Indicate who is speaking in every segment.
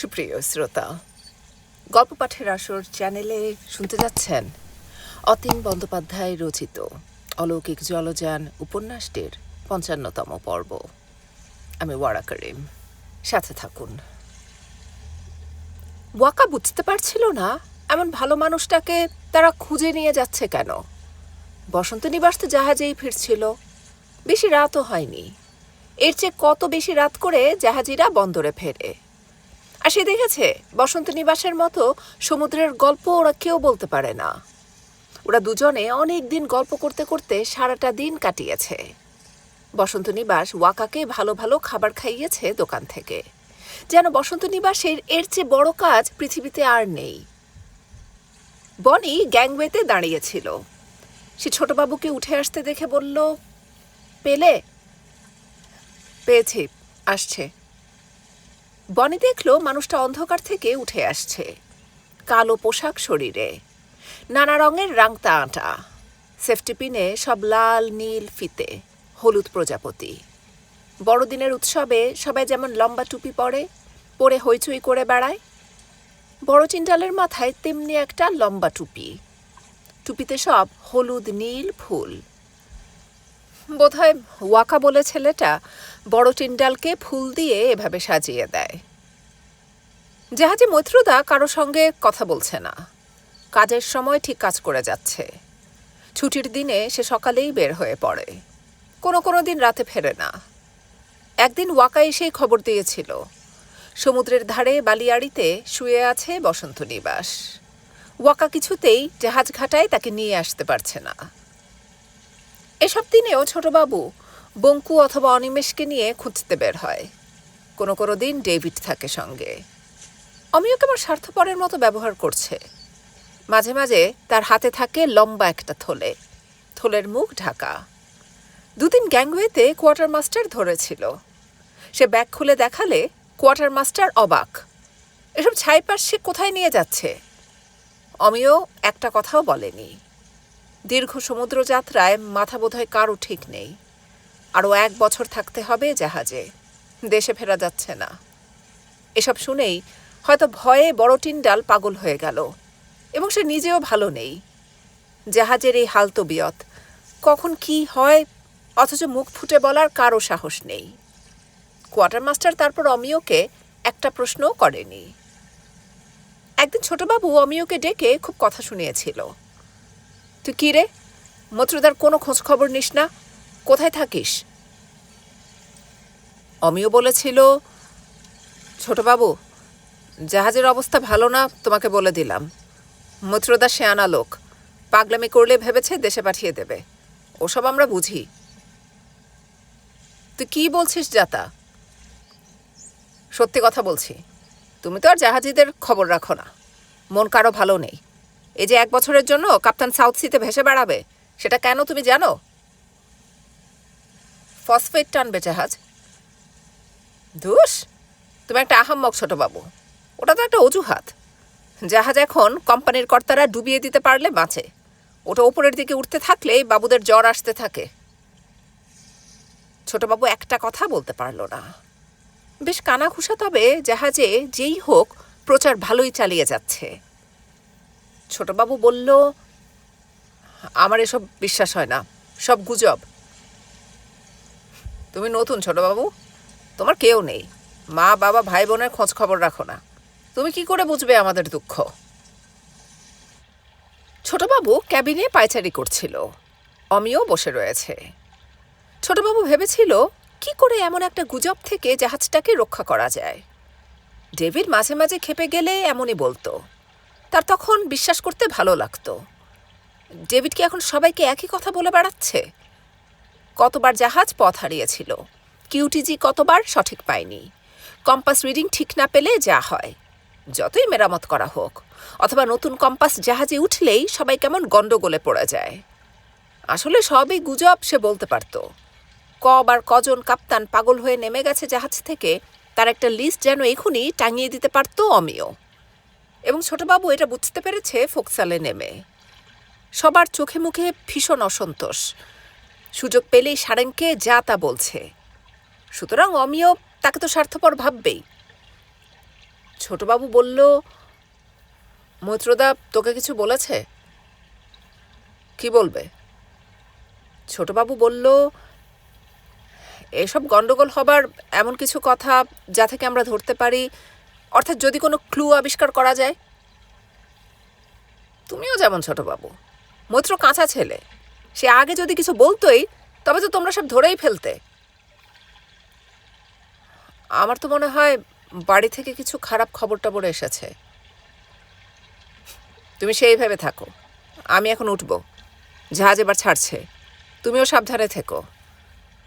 Speaker 1: সুপ্রিয় শ্রোতা, গল্প পাঠের আসর চ্যানেলে শুনতে যাচ্ছেন অতীন বন্দ্যোপাধ্যায় রচিত অলৌকিক জলযান উপন্যাসটির পঞ্চান্নতম পর্ব। আমি ওয়ারা করিম, সাথে থাকুন। ওয়াকা বুঝতে পারছিল না এমন ভালো মানুষটাকে তারা খুঁজে নিয়ে যাচ্ছে কেন। বসন্ত নিবাস তো জাহাজেই ফিরছিল, বেশি রাতও হয়নি। এর চেয়ে কত বেশি রাত করে জাহাজিরা বন্দরে ফেরে। আর সে দেখেছে, বসন্ত নিবাসের মতো সমুদ্রের গল্প ওরা কেউ বলতে পারে না। ওরা দুজনে অনেক দিন গল্প করতে করতে সারাটা দিন কাটিয়েছে। বসন্ত নিবাস ওয়াকাকে ভালো ভালো খাবার খাইয়েছে দোকান থেকে। যেন বসন্ত নিবাসের এর চেয়ে বড় কাজ পৃথিবীতে আর নেই। বনি গ্যাংওয়েতে দাঁড়িয়েছিল। সে ছোটবাবুকে উঠে আসতে দেখে বলল, পেলে? পেয়েছি, আসছে। বনি দেখল মানুষটা অন্ধকার থেকে উঠে আসছে। কালো পোশাক শরীরে। নানা রঙের রাংতা আটা। সেফটি পিনে সব লাল, নীল, ফিতে। হলুদ প্রজাপতি। বড়দিনের উৎসবে সবাই যেমন লম্বা টুপি পরে পরে হইচই করে বেড়ায়, বড় চিন্ডালের মাথায় তেমনি একটা লম্বা টুপি। টুপিতে সব হলুদ, নীল ফুল। বোধহয় ওয়াকা বলে ছেলেটা বড় টিন্ডালকে ফুল দিয়ে এভাবে সাজিয়ে দেয়। জাহাজে মৈত্রদা কারও সঙ্গে কথা বলছে না। কাজের সময় ঠিক কাজ করে যাচ্ছে। ছুটির দিনে সে সকালেই বের হয়ে পড়ে। কোনো কোনো দিন রাতে ফেরে না। একদিন ওয়াকা এসেই খবর দিয়েছিল। সমুদ্রের ধারে বালিয়াড়িতে শুয়ে আছে বসন্ত নিবাস। ওয়াকা কিছুতেই জাহাজ ঘাটায় তাকে নিয়ে আসতে পারছে না। এসব দিনেও ছোটবাবু বঙ্কু অথবা অনিমেষকে নিয়ে খুঁজতে বের হয়। কোনো কোনো দিন ডেভিড থাকে সঙ্গে। অমিও আমার স্বার্থপরের মতো ব্যবহার করছে। মাঝে মাঝে তার হাতে থাকে লম্বা একটা থলে। থলের মুখ ঢাকা। দুদিন গ্যাংওয়েতে কোয়ার্টার মাস্টার ধরেছিল। সে ব্যাগ খুলে দেখালে কোয়ার্টার মাস্টার অবাক। এসব ছাইপাস সে কোথায় নিয়ে যাচ্ছে? অমিও একটা কথাও বলেনি। দীর্ঘ সমুদ্র যাত্রায় মাথা বোধহয় কারও ঠিক নেই। আরও এক বছর থাকতে হবে জাহাজে। দেশে ফেরা যাচ্ছে না। এসব শুনেই হয়তো ভয়ে বড় টিন্ডাল পাগল হয়ে গেল, এবং সে নিজেও ভালো নেই। জাহাজের এই হাল হালতবিয়ত কখন কি হয়, অথচ মুখ ফুটে বলার কারও সাহস নেই। কোয়ার্টার মাস্টার তারপর অমিয়কে একটা প্রশ্নও করেনি। একদিন ছোটবাবু অমিয়কে ডেকে খুব কথা শুনিয়েছিল। তুই কী রে? মত্রদার কোনো খোঁজ খবর নিস না? কোথায় থাকিস? অমিও বলেছিল, ছোটবাবু জাহাজের অবস্থা ভালো না, তোমাকে বলে দিলাম। মৈত্রদা শেয়ানা লোক, পাগলামি করলে ভেবেছে দেশে পাঠিয়ে দেবে। ওসব আমরা বুঝি। তুই কি বলছিস যাতা সত্যি কথা বলছি, তুমি তো আর জাহাজিদের খবর রাখো না। মন কারও ভালো নেই। এই যে এক বছরের জন্য কাপ্তান সাউথ সিতে ভেসে বেড়াবে, সেটা কেন তুমি জানো? ফসফেট টানবে জাহাজ। ধুস, তুমি একটা আহাম্মক ছোটবাবু। ওটা তো একটা অজুহাত। জাহাজ এখন কোম্পানির কর্তারা ডুবিয়ে দিতে পারলে বাঁচে। ওটা ওপরের দিকে উঠতে থাকলে বাবুদের জ্বর আসতে থাকে। ছোটবাবু একটা কথা বলতে পারল না। বেশ কানাঘুষা তবে জাহাজে যেই হোক প্রচার ভালোই চালিয়ে যাচ্ছে। ছোটবাবু বলল, আমার এসব বিশ্বাস হয় না। সব গুজব। তুমি নতুন ছোটবাবু। তোমার কেউ নেই। মা, বাবা ভাই বোনের খোঁজ খবর রাখো না। তুমি কি করে বুঝবে আমাদের দুঃখ? ছোটবাবু ক্যাবিনে পায়চারি করছিল। অমিও বসে রয়েছে। ছোটবাবু ভেবেছিল, কি করে এমন একটা গুজব থেকে জাহাজটাকে রক্ষা করা যায়? ডেভিড মাঝে মাঝে খেপে গেলে এমনই বলতো। তার তখন বিশ্বাস করতে ভালো লাগতো। ডেভিড কি এখন সবাইকে একই কথা বলে বেড়াচ্ছে? কতবার জাহাজ পথ হারিয়েছিল। কিউটিজি কতবার সঠিক পায়নি। কম্পাস রিডিং ঠিক না পেলে যা হয়। যতই মেরামত করা হোক, অথবা নতুন কম্পাস জাহাজে উঠলেই সবাই কেমন গণ্ডগোলে পড়ে যায়। আসলে সবই গুজব, সে বলতে পারত। কবার কজন কাপ্তান পাগল হয়ে নেমে গেছে জাহাজ থেকে, তার একটা লিস্ট যেন এখনই টাঙিয়ে দিতে পারতো অমিয়। এবং ছোটবাবু এটা বুঝতে পেরেছে ফোকসালে নেমে। সবার চোখে মুখে ভীষণ অসন্তোষ। সুযোগ পেলেই সারেংকে যা তা বলছে। সুতরাং অমিয় তাকে তো স্বার্থপর ভাববেই। ছোটবাবু বলল, মৈত্রদা, তোকে কিছু বলেছে? কি বলবে? ছোটবাবু বলল, এসব গন্ডগোল হবার এমন কিছু কথা যা থেকে আমরা ধরতে পারি, অর্থাৎ যদি কোনো ক্লু আবিষ্কার করা যায়? তুমিও যেমন ছোটবাবু, মৈত্র কাঁচা ছেলে, সে আগে যদি কিছু বলতোই, তবে তো তোমরা সব ধরেই ফেলতে। আমার তো মনে হয় বাড়ি থেকে কিছু খারাপ খবর টবর এসেছে। তুমি সেইভাবে থাকো। আমি এখন উঠব। জাহাজ এবার ছাড়ছে। তুমিও সাবধানে থেকো।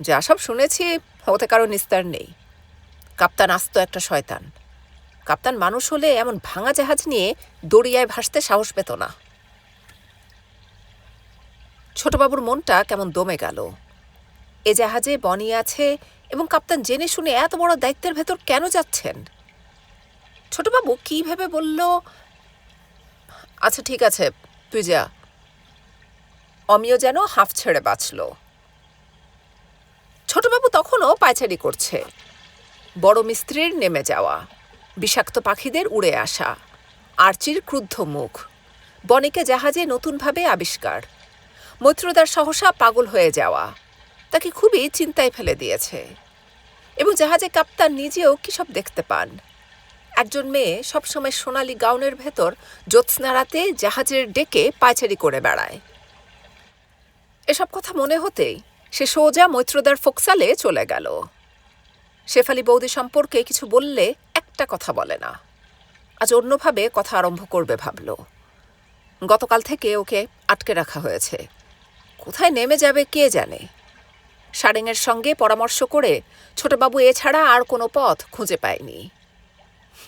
Speaker 1: যা সব শুনেছি, ওতে কারও নিস্তার নেই। কাপ্তান আস্ত একটা শয়তান। কাপ্তান মানুষ হলে এমন ভাঙা জাহাজ নিয়ে দরিয়ায় ভাসতে সাহস পেত না। ছোটবাবুর মনটা কেমন দমে গেল। এ জাহাজে বনি আছে এবং কাপ্তান জেনে শুনে এত বড় দায়িত্বের ভেতর কেন যাচ্ছেন? ছোটবাবু কি ভেবে বলল আচ্ছা ঠিক আছে, তুই যা। অমিয় যেন হাফ ছেড়ে বাঁচল। ছোটবাবু তখনও পায়চারি করছে। বড় মিস্ত্রির নেমে যাওয়া, বিষাক্ত পাখিদের উড়ে আসা, আর্চির ক্রুদ্ধ মুখ, বনিকে জাহাজে নতুনভাবে আবিষ্কার, মৈত্রদার সহসা পাগল হয়ে যাওয়া তাকে খুবই চিন্তায় ফেলে দিয়েছে। এবং জাহাজে কাপ্তান নিজেও কী সব দেখতে পান? একজন মেয়ে সবসময় সোনালি গাউনের ভেতর জ্যোৎস্না রাতে জাহাজের ডেকে পায়চারি করে বেড়ায়। এসব কথা মনে হতেই সে সোজা মৈত্রদার ফোকসালে চলে গেল। শেফালি বৌদি সম্পর্কে কিছু বললে একটা কথা বলে না। আজ অন্যভাবে কথা আরম্ভ করবে ভাবল। গতকাল থেকে ওকে আটকে রাখা হয়েছে। কোথায় নেমে যাবে কে জানে? সারেঙের সঙ্গে পরামর্শ করে ছোটবাবু এছাড়া আর কোনো পথ খুঁজে পায়নি।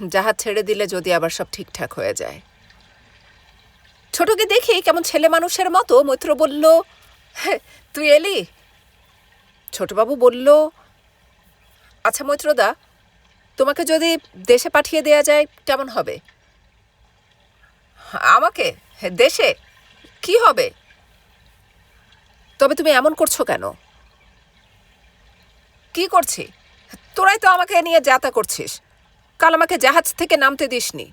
Speaker 1: জাহাজ ছেড়ে দিলে যদি আবার সব ঠিকঠাক হয়ে যায়। ছোটকে দেখে কেমন ছেলে মানুষের মতো মৈত্র বলল "হ্যাঁ, তুই এলি? ছোটবাবু বলল আচ্ছা মৈত্রদা তোমাকে যদি দেশে পাঠিয়ে দেয়া যায় কেমন হবে? আমাকে? দেশে? কি হবে? তবে তুমি এমন করছ কেন? কি করছি? তোরাই তো আমাকে নিয়ে যাতা করছিস। কাল আমাকে জাহাজ থেকে নামতে দিসনি।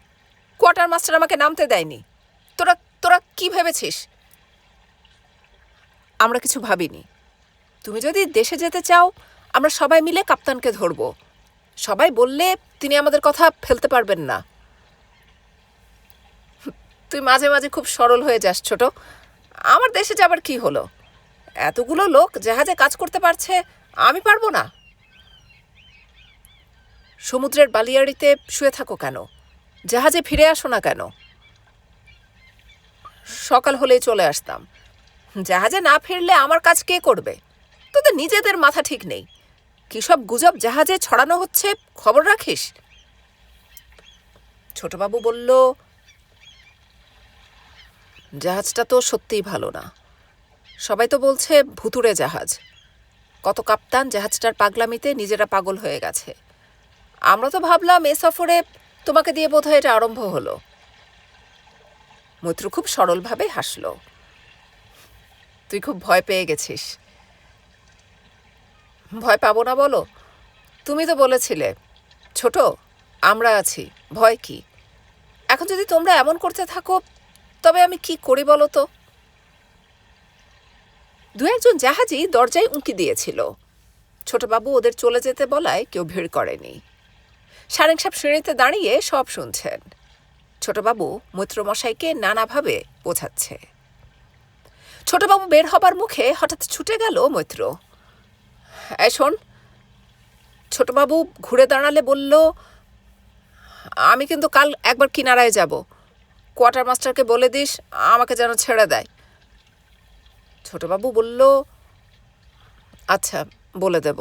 Speaker 1: কোয়ার্টার মাস্টার আমাকে নামতে দেয়নি। তোরা তোরা কি ভেবেছিস? আমরা কিছু ভাবিনি। তুমি যদি দেশে যেতে চাও, আমরা সবাই মিলে কাপ্তানকে ধরব। সবাই বললে তিনি আমাদের কথা ফেলতে পারবেন না। তুই মাঝে মাঝে খুব সরল হয়ে যাস, ছোট। আমার দেশে যাবার কি হলো? এতগুলো লোক জাহাজে কাজ করতে পারছে আমি পারব না। সমুদ্রের বালিয়াড়িতে শুয়ে থাকো কেন? জাহাজে ফিরে আসো না কেন? সকাল হলেই চলে আসতাম। জাহাজে না ফিরলে আমার কাজ কে করবে? তোদের নিজেদের মাথা ঠিক নেই। কী সব গুজব জাহাজে ছড়ানো হচ্ছে? খবর রাখিস? ছোটবাবু বলল, জাহাজটা তো সত্যিই ভালো না। সবাই তো বলছে ভুতুরে জাহাজ। কত কাপ্তান জাহাজটার পাগলামিতে নিজেরা পাগল হয়ে গেছে। আমরা তো ভাবলাম এ সফরে তোমাকে দিয়ে বোধহয় এটা আরম্ভ হলো। মৈত্র খুব সরলভাবে হাসল। তুই খুব ভয় পেয়ে গেছিস। ভয় পাবো না বলো? তুমি তো বলেছিলে, ছোট, আমরা আছি, ভয় কি? এখন যদি তোমরা এমন করতে থাকো, তবে আমি কি করি বলো তো? দু একজন জাহাজি দরজায় উঁকি দিয়েছিল। ছোটবাবু ওদের চলে যেতে বলায় কেউ ভিড় করেনি। সারেং সাহেব সিঁড়িতে দাঁড়িয়ে সব শুনছেন। ছোটবাবু মৈত্রমশাইকে নানাভাবে বোঝাচ্ছে। ছোটবাবু বের হবার মুখে হঠাৎ ছুটে গেল মৈত্র। শোন। ছোটবাবু ঘুরে দাঁড়ালে বলল, আমি কিন্তু কাল একবার কিনারায় যাব। কোয়ার্টার মাস্টারকে বলে দিস, আমাকে যেন ছেড়ে দেয়। ছোটবাবু বলল আচ্ছা বলে দেব।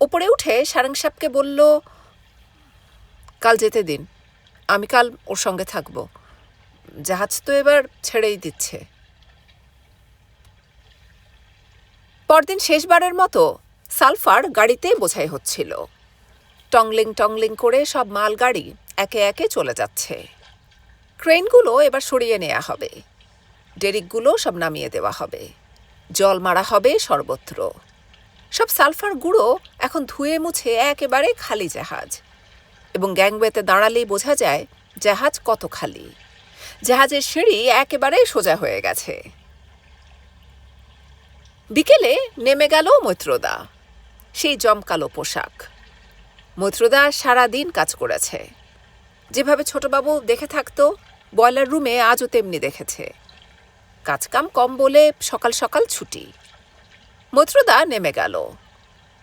Speaker 1: ওপরে উঠে সারেং সাহেবকে বলল, কাল যেতে দিন, আমি কাল ওর সঙ্গে থাকব। জাহাজ তো এবার ছেড়েই দিচ্ছে। পরদিন শেষবারের মতো সালফার গাড়িতে বোঝাই হচ্ছিল। টংলিং টংলিং করে সব মালগাড়ি একে একে চলে যাচ্ছে। ক্রেনগুলো এবার সরিয়ে নেওয়া হবে। ডেরিকগুলো সব নামিয়ে দেওয়া হবে। জল মারা হবে সর্বত্র। সব সালফার গুঁড়ো এখন ধুয়ে মুছে একেবারে খালি জাহাজ। এবং গ্যাংওয়েতে দাঁড়ালেই বোঝা যায়, জাহাজ কত খালি। জাহাজের সিঁড়ি একেবারে সোজা হয়ে গেছে। বিকেলে নেমে গেল মৈত্রদা। সেই জমকালো পোশাক। মৈত্রদা সারা দিন কাজ করেছে। যেভাবে ছোটবাবু দেখে থাকতো বয়লার রুমে আজও তেমনি দেখেছে। কাজকাম কম বলে সকাল সকাল ছুটি। মৈত্রদা নেমে গেল।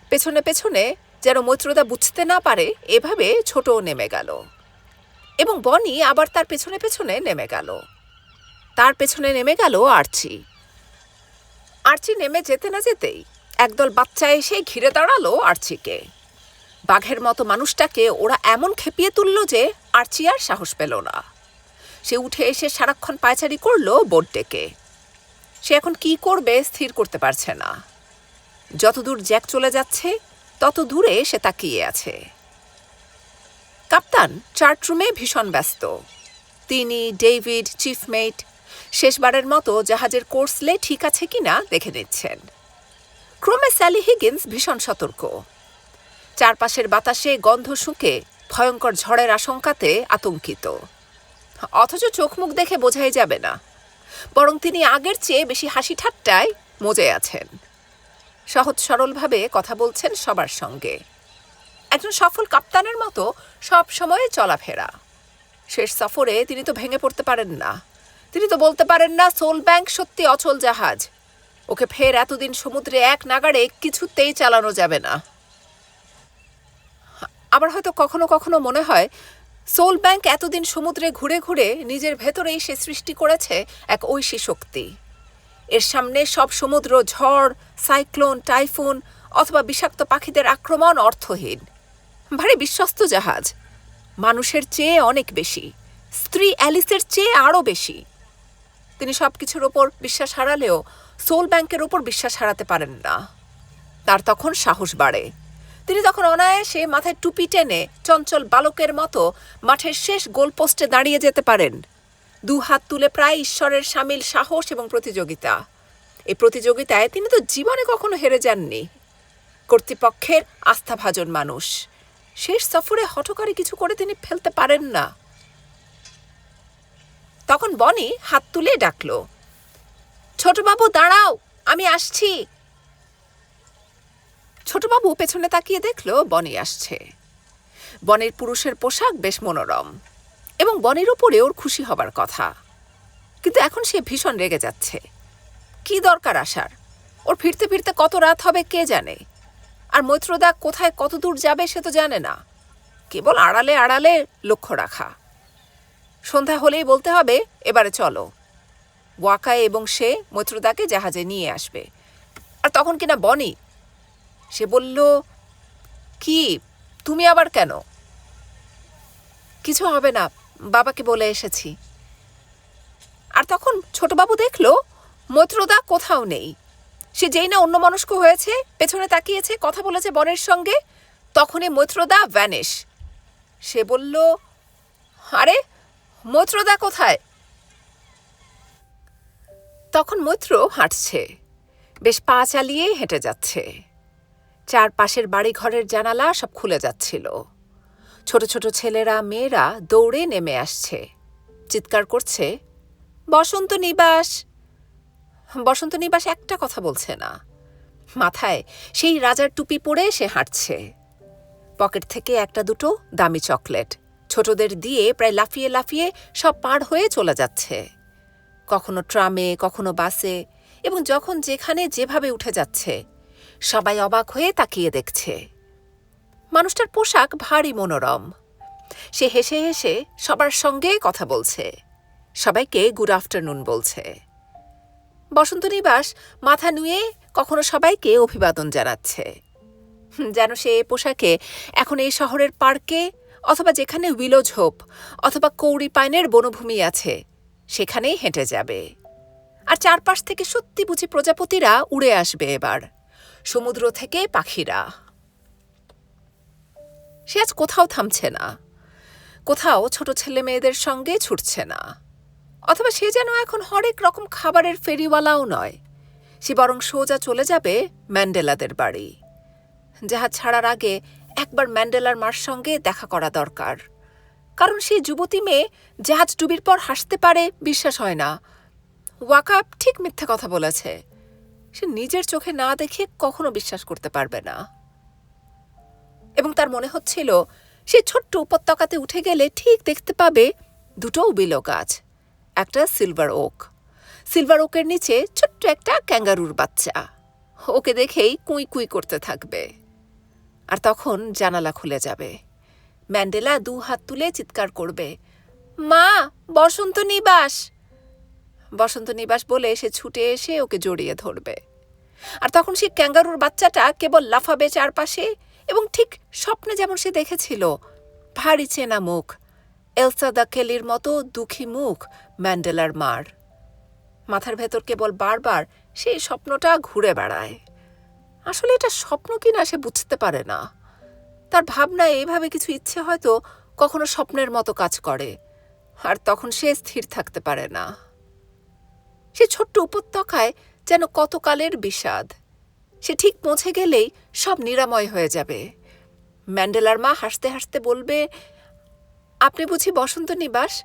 Speaker 1: পেছনে পেছনে যেন মৈত্রদা বুঝতে না পারে, এভাবে ছোটও নেমে গেল। এবং বনি আবার তার পেছনে পেছনে নেমে গেল। তার পেছনে নেমে গেল আর্চি। আর্চি নেমে যেতে না যেতেই একদল বাচ্চা এসে ঘিরে দাঁড়াল আর্চিকে। বাঘের মতো মানুষটাকে ওরা এমন খেপিয়ে তুলল যে আর্চি আর সাহস পেল না। সে উঠে এসে সারাক্ষণ পায়চারি করল বোর্ড ডেকে। সে এখন কি করবে স্থির করতে পারছে না। যতদূর জ্যাক চলে যাচ্ছে তত দূরে সে তাকিয়ে আছে। কাপ্তান চার্ট রুমে ভীষণ ব্যস্ত। তিনি, ডেভিড চিফমেট শেষবারের মতো জাহাজের কোর্সলে ঠিক আছে কিনা দেখে নিচ্ছেন। ক্রমে স্যালি হিগিন্স ভীষণ সতর্ক। চারপাশের বাতাসে গন্ধ শুঁকে ভয়ঙ্কর ঝড়ের আশঙ্কাতে আতঙ্কিত। অথচ চোখ মুখ দেখে বোঝাই যাবে না। বরং তিনি আগের চেয়ে বেশি হাসি ঠাট্টায় মজে আছেন। সহজ সরলভাবে কথা বলছেন সবার সঙ্গে। একজন সফল কাপ্তানের মতো সব সময় চলাফেরা। শেষ সফরে তিনি তো ভেঙে পড়তে পারেন না। তিনি তো বলতে পারেন না, সোল ব্যাংক সত্যি অচল জাহাজ। ওকে ফের এতদিন সমুদ্রে এক নাগাড়ে কিছুতেই চালানো যাবে না। আবার হয়তো কখনো কখনো মনে হয় সোল ব্যাংক এতদিন সমুদ্রে ঘুরে ঘুরে নিজের ভেতরেই সে সৃষ্টি করেছে এক ঐশী শক্তি। এর সামনে সব সমুদ্র, ঝড়, সাইক্লোন, টাইফুন অথবা বিষাক্ত পাখিদের আক্রমণ অর্থহীন। ভারী বিশ্বস্ত জাহাজ। মানুষের চেয়ে অনেক বেশি। স্ত্রী অ্যালিসের চেয়ে আরও বেশি। তিনি সব কিছুর ওপর বিশ্বাস হারালেও সোল ব্যাংকের ওপর বিশ্বাস হারাতে পারেন না। তার তখন সাহস বাড়ে। তিনি তখন অনায়াসে মাথায় টুপি টেনে চঞ্চল বালকের মতো মাঠের শেষ গোলপোস্টে দাঁড়িয়ে যেতে পারেন। দু হাত তুলে প্রায় ঈশ্বরের সামিল সাহস এবং প্রতিযোগিতা। এই প্রতিযোগিতায় তিনি তো জীবনে কখনো হেরে যাননি। কর্তৃপক্ষের আস্থাভাজন মানুষ। শেষ সফরে হঠকারী কিছু করে তিনি ফেলতে পারেন না। তখন বনি হাত তুলে ডাকল, ছোটবাবু, দাঁড়াও, আমি আসছি। ছোটবাবু পেছনে তাকিয়ে দেখল বনি আসছে। বনের পুরুষের পোশাক বেশ মনোরম এবং বনের উপরে ওর খুশি হবার কথা। কিন্তু এখন সে ভীষণ রেগে যাচ্ছে। কি দরকার আসার ওর ফিরতে ফিরতে কত রাত হবে কে জানে? আর মৈত্রদা কোথায় কত দূর যাবে সে তো জানে না। কেবল আড়ালে আড়ালে লক্ষ্য রাখা। সন্ধ্যা হলেই বলতে হবে, এবারে চলো। ওয়াকায় এবং সে মৈত্রদাকে জাহাজে নিয়ে আসবে। আর তখন কিনা বনি সে বলল, কি? তুমি আবার কেন? কিছু হবে না, বাবাকে বলে এসেছি। আর তখন ছোটবাবু দেখল মৈত্রদা কোথাও নেই। সে যেই না অন্যমনস্ক হয়েছে, পেছনে তাকিয়েছে, কথা বলেছে বনের সঙ্গে, তখনই মৈত্রদা ভ্যানিশ। সে বলল, আরে মৈত্রদা কোথায়? তখন মৈত্র হাঁটছে, বেশ পা চালিয়ে হেঁটে যাচ্ছে। চারপাশের বাড়িঘরের জানালা সব খুলে যাচ্ছিল। ছোট ছোট ছেলেরা, মেয়েরা দৌড়ে নেমে আসছে। চিৎকার করছে, বসন্ত নিবাস! বসন্ত নিবাস একটা কথা বলছে না। মাথায় সেই রাজার টুপি পরে সে হাঁটছে। পকেট থেকে একটা দুটো দামি চকলেট, ছোটদের দিয়ে প্রায় লাফিয়ে লাফিয়ে সব পার হয়ে চলে যাচ্ছে। কখনো ট্রামে, কখনো বাসে, এবং যখন যেখানে যেভাবে উঠে যাচ্ছে সবাই অবাক হয়ে তাকিয়ে দেখছে। মানুষটার পোশাক ভারী মনোরম। সে হেসে হেসে সবার সঙ্গে কথা বলছে। সবাইকে গুড আফটারনুন বলছে। বসন্ত নিবাস মাথা নুয়ে কখনো সবাইকে অভিবাদন জানাচ্ছে। যেন সে পোশাকে এখন এই শহরের পার্কে অথবা যেখানে উইলোজ হোপ অথবা কৌড়ি পাইনের বনভূমি আছে, সেখানেই হেঁটে যাবে। আর চারপাশ থেকে সত্যি বুঝি প্রজাপতিরা উড়ে আসবে এবার। সমুদ্র থেকে পাখিরা। সে আজ কোথাও থামছে না। কোথাও ছোট ছেলে মেয়েদের সঙ্গে ছুটছে না। অথবা সে যেন এখন হরেক রকম খাবারের ফেরিওয়ালাও নয়। সে বরং সোজা চলে যাবে ম্যান্ডেলাদের বাড়ি। জাহাজ ছাড়ার আগে একবার ম্যান্ডেলার মার সঙ্গে দেখা করা দরকার। কারণ সেই যুবতী মেয়ে জাহাজ ডুবির পর হাসতে পারে, বিশ্বাস হয় না। ওয়াকাপ ঠিক মিথ্যে কথা বলেছে। সে নিজের চোখে না দেখে কখনো বিশ্বাস করতে পারবে না। এবং তার মনে হচ্ছিল, সে ছোট্ট উপত্যকাতে উঠে গেলে ঠিক দেখতে পাবে দুটো বিলো গাছ, একটা সিলভার ওক। সিলভার ওকের নিচে ছোট্ট একটা ক্যাঙ্গারুর বাচ্চা। ওকে দেখেই কুঁই কুঁই করতে থাকবে। আর তখন জানালা খুলে যাবে। ম্যান্ডেলা দু হাত তুলে চিৎকার করবে, মা, বসন্ত নিবাস! বসন্ত নিবাস বলে সে ছুটে এসে ওকে জড়িয়ে ধরবে। আর তখন সে ক্যাঙ্গারুর বাচ্চাটা কেবল লাফাবে চারপাশে এবং ঠিক স্বপ্নে যেমন সে দেখেছিল, ভারী চেনা মুখ, এলসা দ্য কেলির মতো দুঃখী মুখ ম্যান্ডেলার মার। মাথার ভেতর কেবল বারবার সেই স্বপ্নটা ঘুরে বেড়ায়। আসলে এটা স্বপ্ন কিনা সে বুঝতে পারে না। তার ভাবনায় এইভাবে কিছু ইচ্ছে হয়তো কখনো স্বপ্নের মতো কাজ করে, আর তখন সে স্থির থাকতে পারে না। সে ছোট্ট উপত্যকায় যেন কতকালের বিষাদ। সে ঠিক পৌঁছে গেলেই সব নিরাময় হয়ে যাবে। ম্যান্ডেলার মা হাসতে হাসতে বলবে, আপনি বুঝি বসন্ত নিবাস?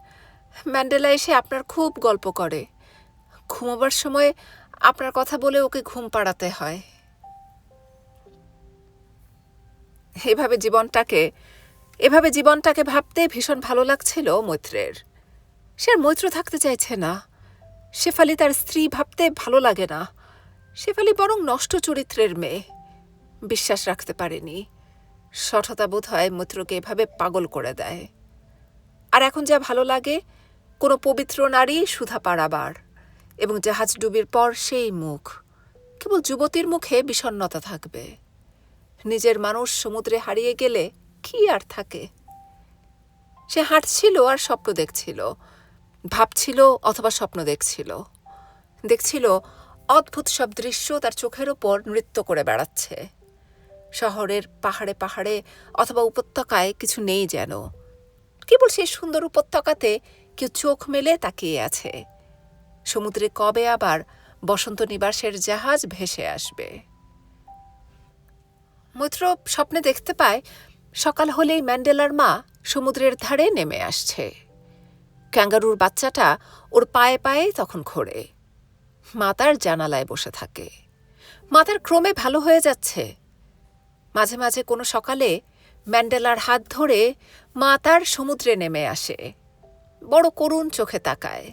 Speaker 1: ম্যান্ডেলা এসে আপনার খুব গল্প করে। ঘুমোবার সময় আপনার কথা বলে ওকে ঘুম পাড়াতে হয়। এভাবে জীবনটাকে এভাবে জীবনটাকে ভাবতে ভীষণ ভালো লাগছিল মৈত্রের। সে আর মৈত্র থাকতে চাইছে না। শেফালি তার স্ত্রী ভাবতে ভালো লাগে না। শেফালি বরং নষ্ট চরিত্রের মেয়ে। বিশ্বাস রাখতে পারেনি। সঠতা বোধ হয় মৈত্রকে এভাবে পাগল করে দেয়। আর এখন যা ভালো লাগে, কোনো পবিত্র নারী সুধা পাড়াবার এবং জাহাজ ডুবির পর সেই মুখ। কেবল যুবতীর মুখে বিষণ্ণতা থাকবে। নিজের মানুষ সমুদ্রে হারিয়ে গেলে কি আর থাকে? সে হাঁটছিল আর স্বপ্ন দেখছিল। ভাবছিল অথবা স্বপ্ন দেখছিল। দেখছিল অদ্ভুত সব দৃশ্য তার চোখের ওপর নৃত্য করে বেড়াচ্ছে। শহরের পাহাড়ে পাহাড়ে অথবা উপত্যকায় কিছু নেই যেন। কেবল সেই সুন্দর উপত্যকাতে কেউ চোখ মেলে তাকিয়ে আছে। সমুদ্রে কবে আবার বসন্ত নিবাসের জাহাজ ভেসে আসবে? মৈত্র স্বপ্নে দেখতে পায়, সকাল হলেই ম্যান্ডেলার মা সমুদ্রের ধারে নেমে আসছে। ক্যাঙ্গারুর বাচ্চাটা ওর পায়ে পায়ে তখন ঘোরে। মাতার জানালায় বসে থাকে। মাতার ক্রমে ভালো হয়ে যাচ্ছে। মাঝে মাঝে কোনো সকালে ম্যান্ডেলার হাত ধরে মা তার সমুদ্রে নেমে আসে। বড় করুণ চোখে তাকায়।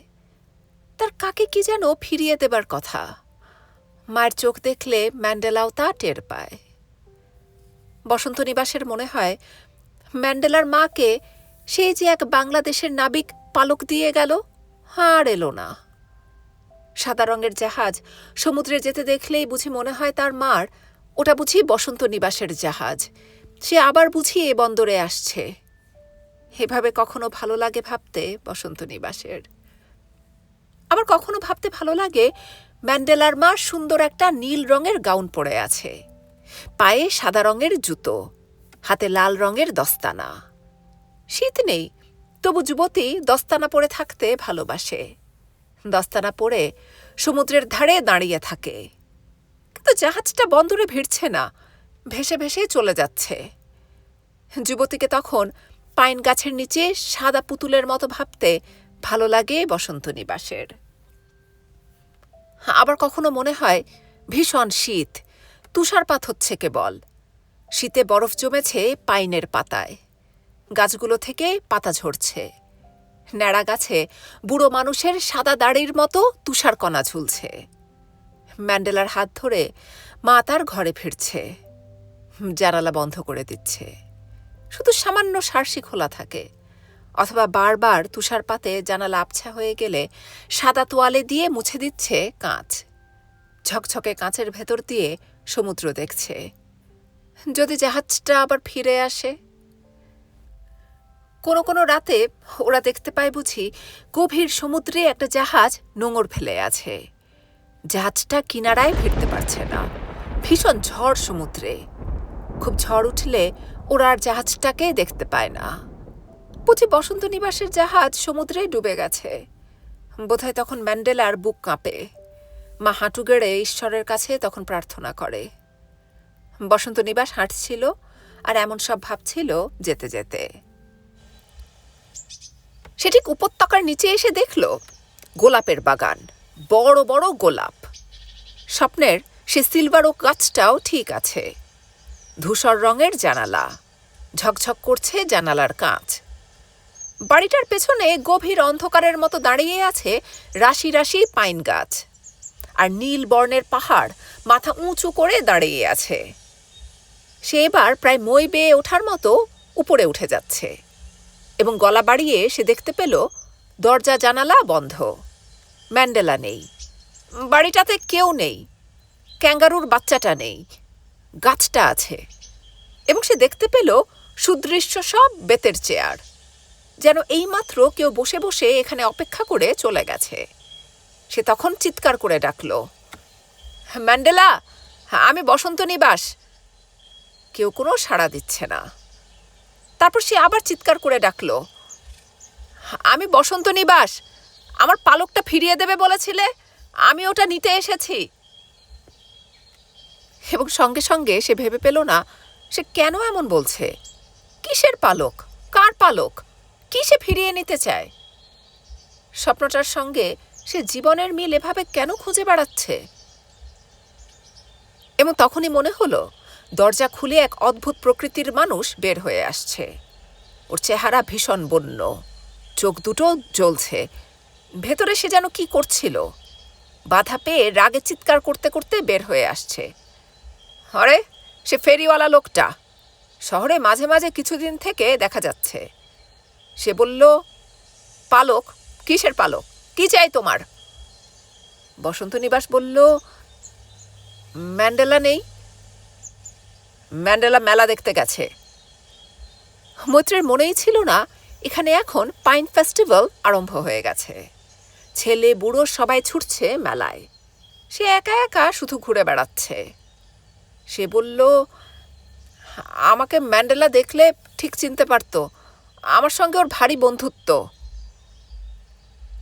Speaker 1: তার কাকে কি যেন ফিরিয়ে দেবার কথা। মায়ের চোখ দেখলে ম্যান্ডেলাও তা টের পায়। বসন্ত নিবাসের মনে হয় ম্যান্ডেলার মাকে সেই যে এক বাংলাদেশের নাবিক পালক দিয়ে গেল, আর এলো না। সাদা রঙের জাহাজ সমুদ্রে যেতে দেখলেই বুঝি মনে হয় তার মার, ওটা বুঝি বসন্ত নিবাসের জাহাজ। সে আবার বুঝি এ বন্দরে আসছে। এভাবে কখনো ভালো লাগে ভাবতে বসন্ত নিবাসের। আবার কখনো ভাবতে ভালো লাগে ম্যান্ডেলার মা সুন্দর একটা নীল রঙের গাউন পরে আছে। পায়ে সাদা রঙের জুতো, হাতে লাল রঙের দস্তানা। শীত নেই, তবু যুবতী দস্তানা পরে থাকতে ভালোবাসে। দস্তানা পরে সমুদ্রের ধারে দাঁড়িয়ে থাকে। কিন্তু জাহাজটা বন্দরে ভিড়ছে না, ভেসে ভেসে চলে যাচ্ছে। যুবতীকে তখন পাইন গাছের নিচে সাদা পুতুলের মতো ভাবতে ভালো লাগে বসন্ত নিবাসের। আবার কখনো মনে হয়, ভীষণ শীত, তুষারপাত হচ্ছে কেবল। শীতে বরফ জমেছে পাইনের পাতায়। গাছগুলো থেকে পাতা ঝরছে। ন্যাড়া গাছে বুড়ো মানুষের সাদা দাড়ির মতো তুষারকণা ঝুলছে। ম্যান্ডেলার হাত ধরে মা তার ঘরে ফিরছে। জানালা বন্ধ করে দিচ্ছে। শুধু সামান্য সার্সি খোলা থাকে। অথবা বারবার তুষারপাতে জানালা আবছা হয়ে গেলে সাদা তোয়ালে দিয়ে মুছে দিচ্ছে কাঁচ। ঝকঝকে কাঁচের ভেতর দিয়ে সমুদ্র দেখছে। যদি জাহাজটা আবার ফিরে আসে কোনো কোনো রাতে ওরা দেখতে পায় বুঝি গভীর সমুদ্রে একটা জাহাজ নোঙর ফেলে আছে। জাহাজটা কিনারায় ফিরতে পারছে না। ভীষণ ঝড় সমুদ্রে। খুব ঝড় উঠলে ওরা আর জাহাজটাকে দেখতে পায় না। বুঝি বসন্ত নিবাসের জাহাজ সমুদ্রে ডুবে গেছে। বোধহয় তখন ম্যান্ডেলার বুক কাঁপে। মা হাঁটু গেড়ে ঈশ্বরের কাছে তখন প্রার্থনা করে। বসন্ত নিবাস হাঁটছিল আর এমন সব ভাবছিল যেতে যেতে। সে ঠিক উপত্যকার নিচে এসে দেখল গোলাপের বাগান, বড় বড় গোলাপ। স্বপ্নের সে সিলভার ও গাছটাও ঠিক আছে। ধূসর রঙের জানালা, ঝকঝক করছে জানালার কাঁচ। বাড়িটার পেছনে গভীর অন্ধকারের মতো দাঁড়িয়ে আছে রাশি রাশি পাইন গাছ। আর নীল বর্ণের পাহাড় মাথা উঁচু করে দাঁড়িয়ে আছে। সে এবার প্রায় মই বেয়ে ওঠার মতো উপরে উঠে যাচ্ছে। এবং গলা বাড়িয়ে সে দেখতে পেল, দরজা জানালা বন্ধ। ম্যান্ডেলা নেই। বাড়িটাতে কেউ নেই। ক্যাঙ্গারুর বাচ্চাটা নেই। গাছটা আছে। এবং সে দেখতে পেল সুদৃশ্য সব বেতের চেয়ার। যেন এইমাত্র কেউ বসে বসে এখানে অপেক্ষা করে চলে গেছে। সে তখন চিৎকার করে ডাকল, ম্যান্ডেলা, আমি বসন্ত নিবাস। কেউ কোনো সাড়া দিচ্ছে না। তারপর সে আবার চিৎকার করে ডাকল। আমি বসন্ত নিবাস, আমার পালকটা ফিরিয়ে দেবে বলেছিলে, আমি ওটা নিতে এসেছি। এবং সঙ্গে সঙ্গে সে ভেবে পেল না, সে কেন এমন বলছে? কিসের পালক? কার পালক? কি সে ফিরিয়ে নিতে চায়? স্বপ্নটার সঙ্গে সে জীবনের মিল এভাবে কেন খুঁজে বেড়াচ্ছে? এবং তখনই মনে হলো দরজা খুলে এক অদ্ভুত প্রকৃতির মানুষ বের হয়ে আসছে। ওর চেহারা ভীষণ বন্য। চোখ দুটো জ্বলছে। ভেতরে সে যেন কি করছিল? বাধা পেয়ে রাগে চিৎকার করতে করতে বের হয়ে আসছে। আরে, সে ফেরিওয়ালা লোকটা। শহরে মাঝে মাঝে কিছুদিন থেকে দেখা যাচ্ছে। সে বলল, পালক, কিসের পালক? কি চাই তোমার? বসন্ত নিবাস বলল, ম্যান্ডেলা নেই? ম্যান্ডেলা মেলা দেখতে গেছে। মৈত্রের মনেই ছিল না, এখানে এখন পাইন ফেস্টিভ্যাল আরম্ভ হয়ে গেছে। ছেলে, বুড়ো সবাই ছুটছে মেলায়। সে একা একা শুধু ঘুরে বেড়াচ্ছে। সে বলল, আমাকে ম্যান্ডেলা দেখলে ঠিক চিনতে পারতো। আমার সঙ্গে ওর ভারী বন্ধুত্ব।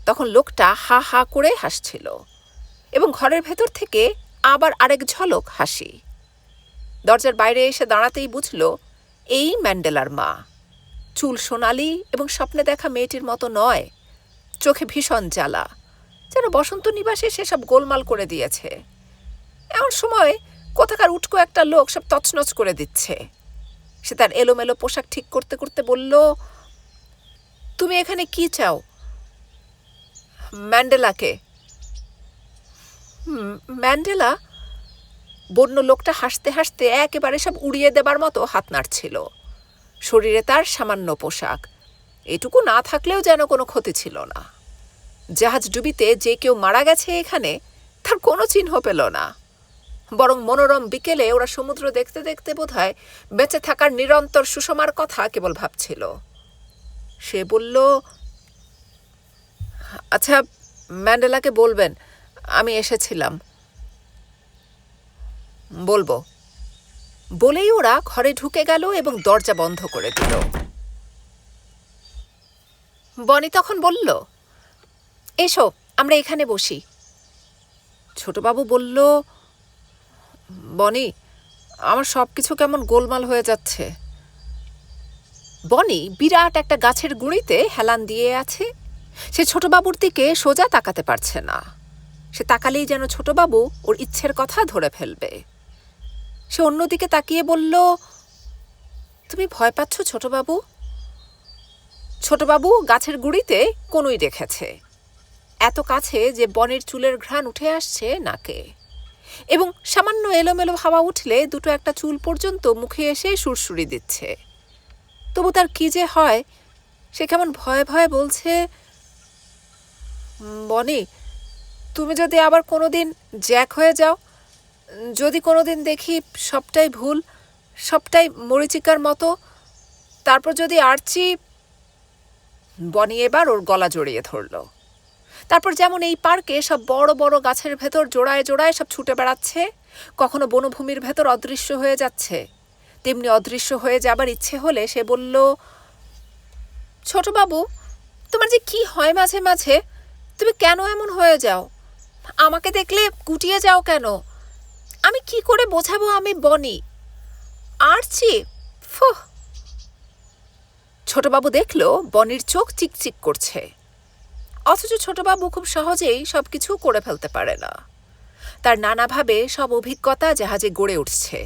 Speaker 1: তখন লোকটা হা হা করে হাসছিল এবং ঘরের ভেতর থেকে আবার আরেক ঝলক হাসি। দরজার বাইরে এসে দাঁড়াতেই বুঝল এই ম্যান্ডেলার মা। চুল সোনালি এবং স্বপ্নে দেখা মেয়েটির মতো নয়। চোখে ভীষণ জ্বালা। যেন বসন্ত নিবাসে সেসব গোলমাল করে দিয়েছে। এমন সময় কোথাকার উটকো একটা লোক সব তছনছ করে দিচ্ছে। সে তার এলোমেলো পোশাক ঠিক করতে করতে বলল তুমি এখানে কি চাও? ম্যান্ডেলাকে। "হুম, ম্যান্ডেলা বন্য লোকটা হাসতে হাসতে একেবারে সব উড়িয়ে দেবার মতো হাত নাড়ছিল। শরীরে তার সামান্য পোশাক। এটুকু না থাকলেও যেন কোনো ক্ষতি ছিল না। জাহাজ ডুবিতে যে কেউ মারা গেছে এখানে, তার কোনো চিহ্ন পেল না। বরং মনোরম বিকেলে ওরা সমুদ্র দেখতে দেখতে বোধহয় বেঁচে থাকার নিরন্তর সুষমার কথা কেবল ভাবছিল। সে বলল আচ্ছা ম্যান্ডেলাকে বলবেন, আমি এসেছিলাম। বলব। বলেই ওরা ঘরে ঢুকে গেল এবং দরজা বন্ধ করে দিল। বনি তখন বলল, এসো, আমরা এখানে বসি। ছোটবাবু বলল, বনি, আমার সব কিছু কেমন গোলমাল হয়ে যাচ্ছে। বনি বিরাট একটা গাছের গুঁড়িতে হেলান দিয়ে আছে। সে ছোটবাবুর দিকে সোজা তাকাতে পারছে না। সে তাকালেই যেন ছোটবাবু ওর ইচ্ছের কথা ধরে ফেলবে। সে অন্যদিকে তাকিয়ে বলল তুমি ভয় পাচ্ছ ছোটবাবু? ছোটবাবু গাছের গুঁড়িতে কোনোই রেখেছে এত কাছে যে বনের চুলের ঘ্রাণ উঠে আসছে নাকে। এবং সামান্য এলোমেলো হাওয়া উঠলে দুটো একটা চুল পর্যন্ত মুখে এসে সুরসুরি দিচ্ছে। তবু তার কি যে হয় সে কেমন ভয়ে ভয়ে বলছে "উম, বনি তুমি যদি আবার কোনোদিন জ্যাক হয়ে যাও যদি কোনোদিন দেখি সবটাই ভুল, সবটাই মরিচিকার মতো, তারপর যদি আরচি বনি এবার ওর গলা জড়িয়ে ধরলো। তারপর যেমন এই পার্কে সব বড় বড় গাছের ভেতর জোড়ায় জোড়ায় সব ছুটে বেড়াচ্ছে, কখনো বনভূমির ভেতর অদৃশ্য হয়ে যাচ্ছে। তেমনি অদৃশ্য হয়ে যাবার ইচ্ছে হলে সে বলল, ছোটবাবু, তোমার যে কি হয় মাঝে মাঝে? তুমি কেন এমন হয়ে যাও? আমাকে দেখলে কুটিয়ে যাও কেন? আমি কি করে বোঝাবো আমি বনি? আরচি, ফুহ। ছোটবাবু দেখল বনির চোখ চিকচিক করছে। অথচ ছোটবাবু খুব সহজেই সবকিছু করে ফেলতে পারে না। তার নানাভাবে সব অভিজ্ঞতা জাহাজে গড়ে উঠছে।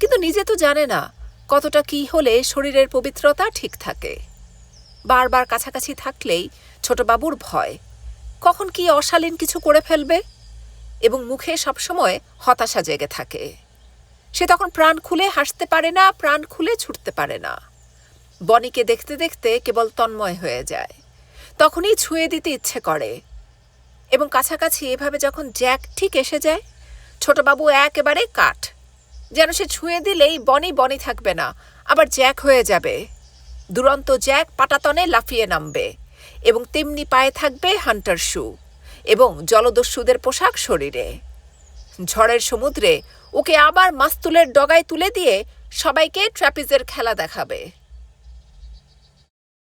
Speaker 1: কিন্তু নিজে তো জানে না কতটা কি হলে শরীরের পবিত্রতা ঠিক থাকে। বারবার কাছাকাছি থাকলেই ছোটবাবুর ভয়, কখন কি অশালীন কিছু করে ফেলবে? এবং মুখে সবসময় হতাশা জেগে থাকে। সে তখন প্রাণ খুলে হাসতে পারে না, প্রাণ খুলে ছুটতে পারে না। বনিকে দেখতে দেখতে কেবল তন্ময় হয়ে যায়। তখনই ছুঁয়ে দিতে ইচ্ছে করে। এবং কাছাকাছি এভাবে যখন জ্যাক ঠিক এসে যায়, ছোটবাবু একেবারে কাঠ। যেন সে ছুঁয়ে দিলেই বনি বনি থাকবে না, আবার জ্যাক হয়ে যাবে। দুরন্ত জ্যাক পাটাতনে লাফিয়ে নামবে এবং তেমনি পায়ে থাকবে হান্টার শু। এবং জলদস্যুদের পোশাক শরীরে। ঝড়ের সমুদ্রে ওকে আবার মাস্তুলের ডগায় তুলে দিয়ে সবাইকে ট্র্যাপিজের খেলা দেখাবে।